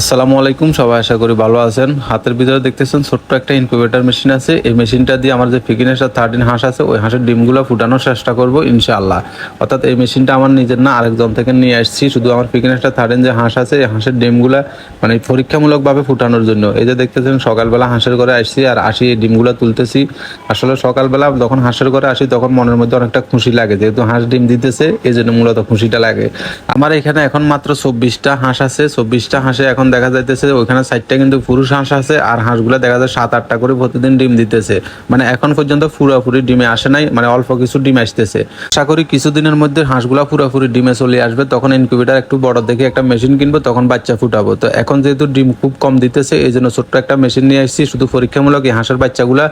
আসসালামু আলাইকুম, সবাই আশা করি ভালো আছেন। হাতের ভিতরে দেখতেছেন ছোট্ট একটা ইনকিউবেটর মেশিন আছে। এই মেশিনটা দিয়ে আমার যে ফিকিনেসটা থার্টিন হাঁস আছে, ওই হাঁসের ডিমগুলো ফুটানোর চেষ্টা করব, ইনশাআল্লাহ। অর্থাৎ এই মেশিনটা আমার নিজের না, আরেকজন থেকে নিয়ে আসছি। শুধু আমার ফিকিনেসটা থার্টিন যে হাঁস আছে, এই হাঁসের ডিমগুলো মানে পরীক্ষামূলকভাবে ফুটানোর জন্য। এই যে দেখতেছেন, সকালবেলা হাঁসের ঘরে আসছি আর আসি, এই ডিমগুলো তুলতেছি। আসলে সকালবেলা যখন হাঁসের ঘরে আসি, তখন মনের মধ্যে অনেকটা খুশি লাগে। যেহেতু হাঁস ডিম দিতেছে, এই জন্য মূলত খুশিটা লাগে। আমার এখানে এখন মাত্র চব্বিশটা হাঁস আছে। চব্বিশটা হাঁসে এখন দেখা যাইতেছে ওইখানে সাইডটা কিন্তু পুরুষ হাঁস আছে আর হাঁসগুলো দেখা যায় সাত, আটটা করে প্রতিদিন ডিম দিতেছে। মানে এখন পর্যন্ত পুরোপুরি ডিমে আসে নাই মানে অল্প কিছু ডিম আসতেছে। আশা করি কিছুদিনের মধ্যে হাঁসগুলা পুরোপুরি ডিমে চলে আসবে, তখন ইনকিউবেটার একটু বড় দেখে একটা মেশিন কিনবো, তখন বাচ্চা ফুটাবো। তো এখন যেহেতু ডিম খুব কম দিতেছে এই জন্য ছোট্ট একটা মেশিন নিয়ে আসছি, শুধু পরীক্ষামূলক এই হাঁসের বাচ্চাগুলা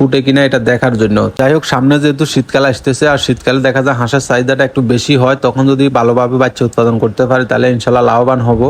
ফুটে কিনা এটা দেখার জন্য। যাই হোক সামনে যেহেতু শীতকাল আসতেছে, আর শীতকালে দেখা যায় হাঁসের চাহিদাটা একটু বেশি হয়, তখন যদি ভালোভাবে বাচ্চা উৎপাদন করতে পারে, তাহলে ইনশাল্লাহ লাভবান হব।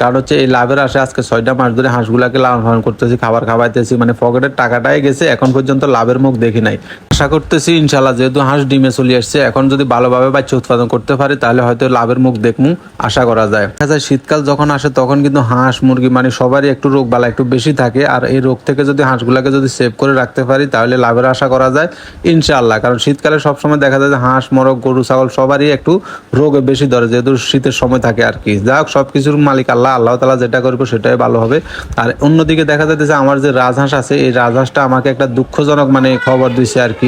কারণ হচ্ছে, এই লাভের আশে আজকে ছয়টা মাস ধরে হাঁসগুলাকে লালন পালন করতেছি, খাবার খাওয়াইতেছি মানে পকেটের টাকাটাই গেছে, এখন পর্যন্ত লাভের মুখ দেখি নাই। আশা করতেছি ইনশাল্লাহ যেহেতু হাঁস ডিমে চলে আসছে, এখন যদি ভালোভাবে বাচ্চা উৎপাদন করতে পারি, তাহলে হয়তো লাভের মুখ দেখমু, আশা করা যায়। দেখা যায় শীতকাল যখন আসে, তখন কিন্তু হাঁস, মুরগি মানে সবারই একটু রোগ বালা একটু বেশি থাকে, আর এই রোগ থেকে যদি হাঁসগুলাকে যদি সেভ করে রাখতে পারি, তাহলে লাভের আশা করা যায়, ইনশাআল্লাহ। কারণ শীতকালে সবসময় দেখা যায় যে হাঁস, মরগ, গরু, ছাগল সবারই একটু রোগে বেশি ধরে, যেহেতু শীতের সময় থাকে আর কি। যাই হোক সব কিছুর মালিক আল্লাহ আল্লাহ তালা যেটা করব সেটাই ভালো হবে। আর অন্যদিকে দেখা যাচ্ছে আমার যে রাজহাঁস আছে, এই রাজহাঁসটা আমাকে একটা দুঃখজনক মানে খবর দিছে আর কি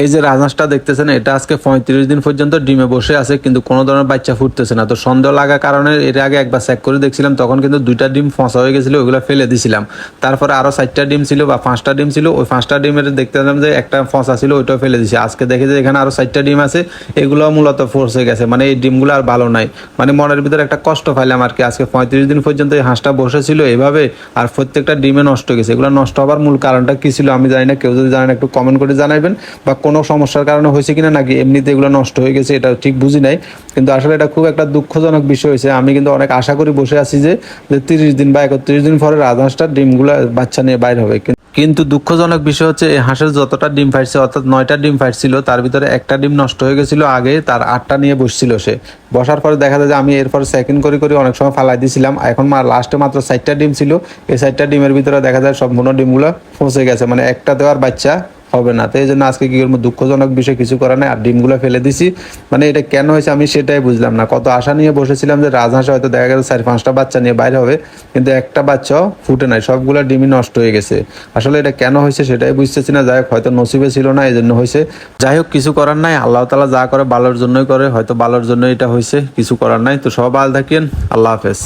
এই যে রাজহাঁসটা দেখতেছেন, এটা আজকে পঁয়ত্রিশ দিন পর্যন্ত ডিমে বসে আছে, কিন্তু কোনো ধরনের বাচ্চা ফুটতেছে না। তো সন্দেহ লাগা কারণে এর আগে একবার চেক করে দেখছিলাম, তখন কিন্তু দুইটা ডিম ফসা হয়ে গেছিল, ওইগুলো ফেলে দিছিলাম। তারপরে আরও চারটা ডিম ছিল বা পাঁচটা ডিম ছিল, ওই পাঁচটা ডিমের দেখতে পেলাম যে একটা ফসা ছিল, ওইটাও ফেলে দিছি। আজকে দেখে যে এখানে আরও চারটা ডিম আছে এগুলো মূলত ফোর্স হয়ে গেছে। মানে এই ডিমগুলো আর ভালো নাই। মানে মনের ভিতরে একটা কষ্ট পাইলাম আর কি, আজকে পঁয়ত্রিশ দিন পর্যন্ত এই হাঁসটা বসেছিল এভাবে আর প্রত্যেকটা ডিমে নষ্ট গেছে। এগুলো নষ্ট হওয়ার মূল কারণটা কী ছিল আমি জানি না, কেউ যদি জানেন একটু কমেন্ট করে জানাবেন বা কোনো সমস্যার কারণে হয়েছে কিনা নাকি এমনিতে এগুলো নষ্ট হয়ে গেছে, এটা ঠিক বুঝি নাই। কিন্তু আসলে এটা খুব একটা দুঃখজনক বিষয় হয়েছে। আমি কিন্তু অনেক আশা করি বসে আছি যে তিরিশ দিন বা একত্রিশ দিন পরে রাজহাঁসটা ডিমগুলো বাচ্চা নিয়ে বাইর হবে। কিন্তু দুঃখজনক বিষয় হচ্ছে, এই হাঁসের যতটা ডিম ফাটছে, অর্থাৎ নয়টা ডিম ফাটছিল, তার ভিতরে একটা ডিম নষ্ট হয়ে গেছিল, আগে তার আটটা নিয়ে বসছিল সে। বসার পরে দেখা যায় যে, আমি এরপর সেকেন্ড করে করে অনেক সময় ফালাই দিয়েছিলাম এখন মা লাস্টে মাত্র চারটা ডিম ছিল। এই চারটা ডিমের ভিতরে দেখা যায় সম্পূর্ণ ডিমগুলো ফসে গেছে। মানে একটা দেওয়ার বাচ্চা হবে না। তো এই জন্য আজকে কি করব দুঃখজনক বিষয়, কিছু করার নাই। আর ডিমগুলো ফেলে দিছি। মানে এটা কেন হয়েছে আমি সেটাই বুঝলাম না। কত আশা নিয়ে বসেছিলাম যে রাজহাঁস হয়তো দেখা গেল চার পাঁচটা বাচ্চা নিয়ে বাইরে হবে, কিন্তু একটা বাচ্চাও ফুটে নাই। সবগুলো ডিমই নষ্ট হয়ে গেছে। আসলে এটা কেন হয়েছে সেটাই বুঝতেছি না। যাই হোক, হয়তো নসিবে ছিল না, এই জন্য হয়েছে। যাই হোক, কিছু করার নাই। আল্লাহ তালা যা করে, ভালোর জন্যই করে। হয়তো ভালোর জন্য এটা হয়েছে, কিছু করার নাই। তো সব আল থাকেন। আল্লাহ হাফেজ।